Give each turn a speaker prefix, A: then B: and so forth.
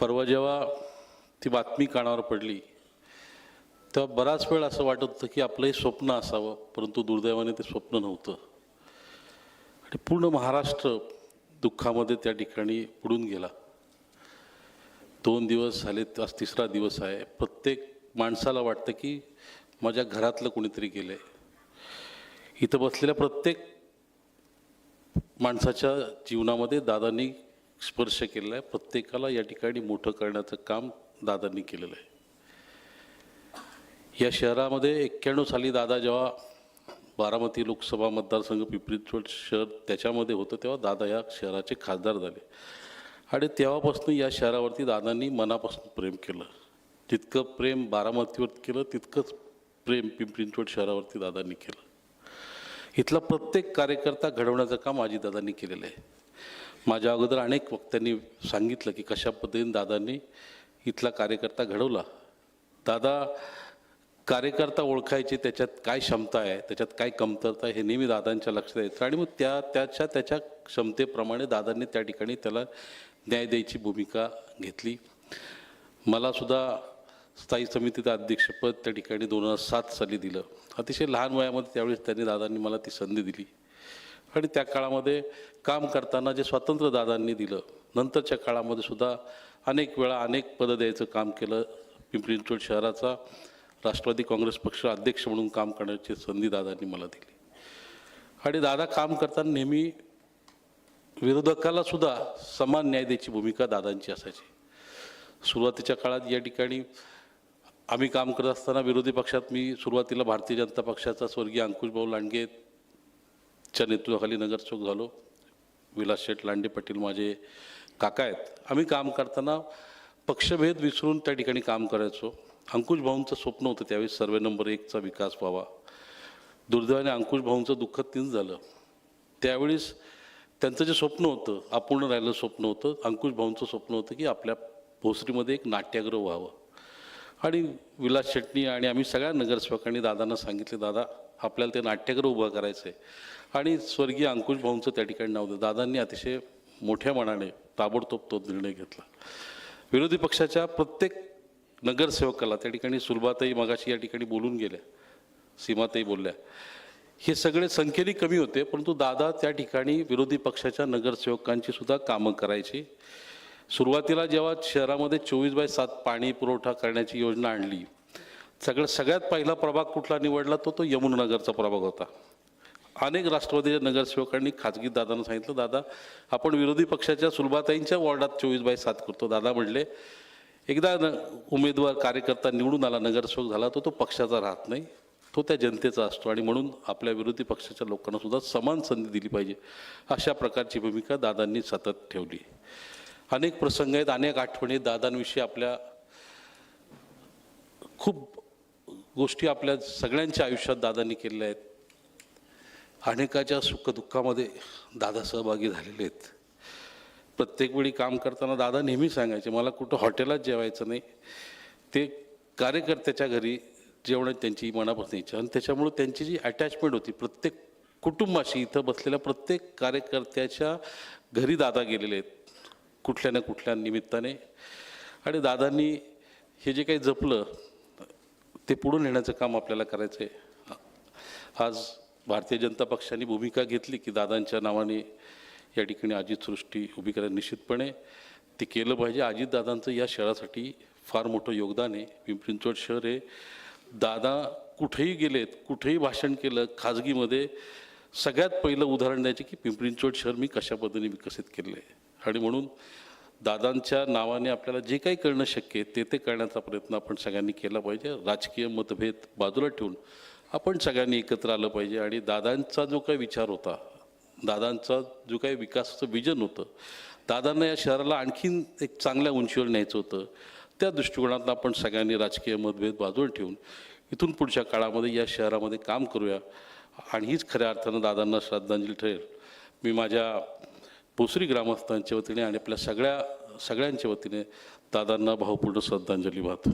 A: परवा जेव्हा ती बातमी कानावर पडली तेव्हा बराच वेळ असं वाटत होतं की आपलं हे स्वप्न असावं परंतु दुर्दैवाने ते स्वप्न नव्हतं. आणि पूर्ण महाराष्ट्र दुःखामध्ये त्या ठिकाणी बुडून गेला. दोन दिवस झाले आज तिसरा दिवस आहे. प्रत्येक माणसाला वाटतं की माझ्या घरातलं कोणीतरी गेलं आहे इथं बसलेल्या प्रत्येक माणसाच्या जीवनामध्ये दादांनी स्पर्श केलेला आहे. प्रत्येकाला या ठिकाणी मोठं करण्याचं काम दादांनी केलेलं आहे. या शहरामध्ये एक्क्याण्णव साली दादा जेव्हा बारामती लोकसभा मतदारसंघ पिंपरी शहर त्याच्यामध्ये होतं तेव्हा दादा या शहराचे खासदार झाले. आणि तेव्हापासून या शहरावरती दादांनी मनापासून प्रेम केलं. जितकं प्रेम बारामतीवर केलं तितकंच प्रेम पिंपरी शहरावरती दादांनी केलं. इथला प्रत्येक कार्यकर्ता घडवण्याचं काम अजितदादांनी केलेलं आहे. माझ्या अगोदर अनेक वक्त्यांनी सांगितलं की कशा पद्धतीने दादांनी इथला कार्यकर्ता घडवला. दादा कार्यकर्ता ओळखायचे त्याच्यात काय क्षमता आहे त्याच्यात काय कमतरता आहे हे नेहमी दादांच्या लक्षात येतं. आणि मग त्या त्याच्या त्याच्या क्षमतेप्रमाणे दादांनी त्या ठिकाणी त्याला न्याय द्यायची भूमिका घेतली. मला सुद्धा स्थायी समितीचं अध्यक्षपद त्या ठिकाणी दोन हजार सात साली दिलं. अतिशय लहान वयामध्ये त्यावेळेस त्यांनी दादांनी मला ती संधी दिली. आणि त्या काळामध्ये काम करताना जे स्वातंत्र्य दादांनी दिलं नंतरच्या काळामध्ये सुद्धा अनेक वेळा अनेक पदं द्यायचं काम केलं. पिंपरी चिंचवड शहराचा राष्ट्रवादी काँग्रेस पक्ष अध्यक्ष म्हणून काम करण्याची संधी दादांनी मला दिली. आणि दादा काम करताना नेहमी विरोधकाला सुद्धा समान न्याय द्यायची भूमिका दादांची असायची. सुरुवातीच्या काळात या ठिकाणी आम्ही काम करत असताना विरोधी पक्षात मी सुरुवातीला भारतीय जनता पक्षाचा स्वर्गीय अंकुशभाऊ लांडगे च्या नेतृत्वाखाली नगरसेवक झालो. विलास शेठ लांडे पाटील माझे काका आहेत. आम्ही काम करताना पक्षभेद विसरून त्या ठिकाणी काम करायचो. अंकुश भाऊंचं स्वप्न होतं त्यावेळी सर्वे नंबर एकचा विकास व्हावा. दुर्दैवाने अंकुश भाऊंचं दुःख तीन झालं. त्यावेळेस त्यांचं जे स्वप्न होतं अपूर्ण राहिलं स्वप्न होतं अंकुश भाऊंचं स्वप्न होतं की आपल्या भोसरीमध्ये एक नाट्यागृह व्हावं. आणि विलास शेट्टी आणि आम्ही सगळ्या नगरसेवकांनी दादांना सांगितले दादा आपल्याला ते नाट्यगृह उभं करायचं आहे आणि स्वर्गीय अंकुश भाऊंचं त्या ठिकाणी नाव होतं. दादांनी अतिशय मोठ्या मनाने ताबडतोब तो निर्णय घेतला. विरोधी पक्षाच्या प्रत्येक नगरसेवकाला त्या ठिकाणी सुलभाताई मगाशी या ठिकाणी बोलून गेल्या. सीमाताई बोलल्या. हे सगळे संख्येने कमी होते परंतु दादा त्या ठिकाणी विरोधी पक्षाच्या नगरसेवकांची सुद्धा कामं करायची. सुरुवातीला जेव्हा शहरामध्ये चोवीस बाय सात पाणी पुरवठा करण्याची योजना आणली सगळं सगळ्यात पहिला प्रभाग कुठला निवडला तो तो यमुनानगरचा प्रभाग होता. अनेक राष्ट्रवादीच्या नगरसेवकांनी खाजगी दादांना सांगितलं दादा आपण विरोधी पक्षाच्या सुलभाताईंच्या वॉर्डात चोवीस बाय सात करतो. दादा म्हणले एकदा न उमेदवार कार्यकर्ता निवडून आला नगरसेवक झाला तो तो पक्षाचा राहत नाही. तो त्या जनतेचा असतो आणि म्हणून आपल्या विरोधी पक्षाच्या लोकांना सुद्धा समान संधी दिली पाहिजे. अशा प्रकारची भूमिका दादांनी सतत ठेवली. अनेक प्रसंग आहेत अनेक आठवणी दादांविषयी आपल्या खूप गोष्टी आपल्या सगळ्यांच्या आयुष्यात दादांनी केलेल्या आहेत. अनेकाच्या सुखदुःखामध्ये दादा सहभागी झालेले आहेत. प्रत्येक वेळी काम करताना दादा नेहमी सांगायचे मला कुठं हॉटेलात जेवायचं नाही. ते कार्यकर्त्याच्या घरी जेवण त्यांची मनापासून इच्छा आणि त्याच्यामुळे त्यांची जी अटॅचमेंट होती प्रत्येक कुटुंबाशी इथं बसलेल्या प्रत्येक कार्यकर्त्याच्या घरी दादा गेलेले आहेत कुठल्या ना कुठल्या निमित्ताने. आणि दादांनी हे जे काही जपलं ते पुढून नेण्याचं काम आपल्याला करायचं आहे आज भारतीय जनता पक्षाने भूमिका घेतली की दादांच्या नावाने या ठिकाणी अजित सृष्टी उभी करायला निश्चितपणे. ते केलं पाहिजे. अजितदादांचं या शहरासाठी फार मोठं योगदान आहे. पिंपरी चिंचवड शहर हे दादा कुठेही गेलेत कुठेही भाषण केलं खाजगीमध्ये सगळ्यात पहिलं उदाहरण द्यायचे की पिंपरी चिंचवड शहर मी कशा पद्धतीने विकसित केलं आहे आणि म्हणून दादांच्या नावाने आपल्याला जे काही करणं शक्य आहे ते ते करण्याचा प्रयत्न आपण सगळ्यांनी केला पाहिजे. राजकीय मतभेद बाजूला ठेवून आपण सगळ्यांनी एकत्र आलं पाहिजे. आणि दादांचा जो काही विचार होता दादांचा जो काही विकासाचं विजन होतं दादांना या शहराला आणखीन एक चांगल्या उंचीवर न्यायचं होतं त्या दृष्टिकोनातून आपण सगळ्यांनी राजकीय मतभेद बाजूला ठेवून इथून पुढच्या काळामध्ये या शहरामध्ये काम करूया. आणि हीच खऱ्या अर्थानं दादांना श्रद्धांजली ठरेल. मी माझ्या भोसरी ग्रामस्थांच्या वतीने आणि आपल्या सगळ्या सगळ्यांच्या वतीने दादांना भावपूर्ण श्रद्धांजली वाहतो.